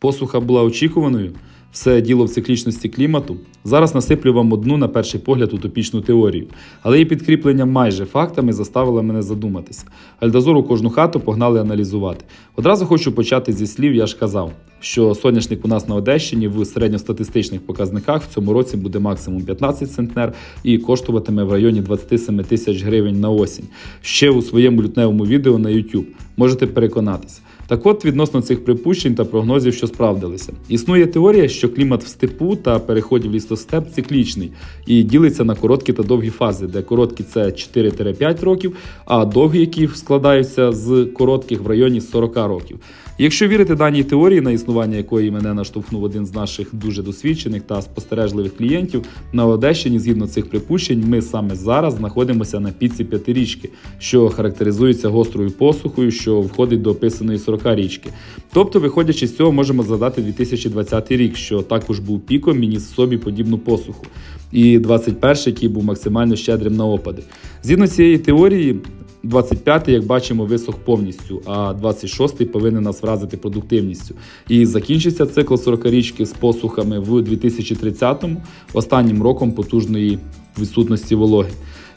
Посуха була очікуваною, все діло в циклічності клімату. Зараз насиплю вам одну, на перший погляд, утопічну теорію, але її підкріплення майже фактами заставило мене задуматися. Альдазор у кожну хату погнали аналізувати. Одразу хочу почати зі слів, я ж казав, що соняшник у нас на Одещині в середньостатистичних показниках в цьому році буде максимум 15 центнер і коштуватиме в районі 27 тисяч гривень на осінь. Ще у своєму лютневому відео на YouTube. Можете переконатися. Так от, відносно цих припущень та прогнозів, що справдилися, існує теорія, що клімат в степу та переході в лісостеп циклічний і ділиться на короткі та довгі фази, де короткі це 4-5 років, а довгі, які складаються з коротких в районі 40 років. Якщо вірити даній теорії, на існування якої мене наштовхнув один з наших дуже досвідчених та спостережливих клієнтів, на Одещині, згідно цих припущень, ми саме зараз знаходимося на піці п'ятирічки, що характеризується гострою посухою, що входить до описаної 40 річки. Тобто, виходячи з цього, можемо згадати 2020 рік, що також був піком і ніс собі подібну посуху. І 21 який був максимально щедрим на опади. Згідно цієї теорії, 25-й, як бачимо, висох повністю, а 26-й повинен нас вразити продуктивністю. І закінчиться цикл 40-річки з посухами в 2030-му, останнім роком потужної відсутності вологи.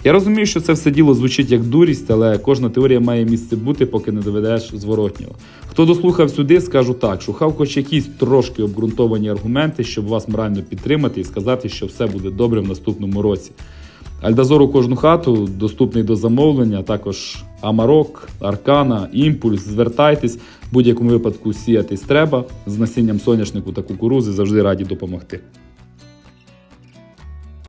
Я розумію, що це все діло звучить як дурість, але кожна теорія має місце бути, поки не доведеш зворотнього. Хто дослухав сюди, скажу так: шукав хоч якісь трошки обґрунтовані аргументи, щоб вас морально підтримати і сказати, що все буде добре в наступному році. Альдазор у кожну хату доступний до замовлення, також Амарок, Аркана, Імпульс. Звертайтесь, в будь-якому випадку сіятись треба з насінням соняшнику та кукурузи завжди раді допомогти.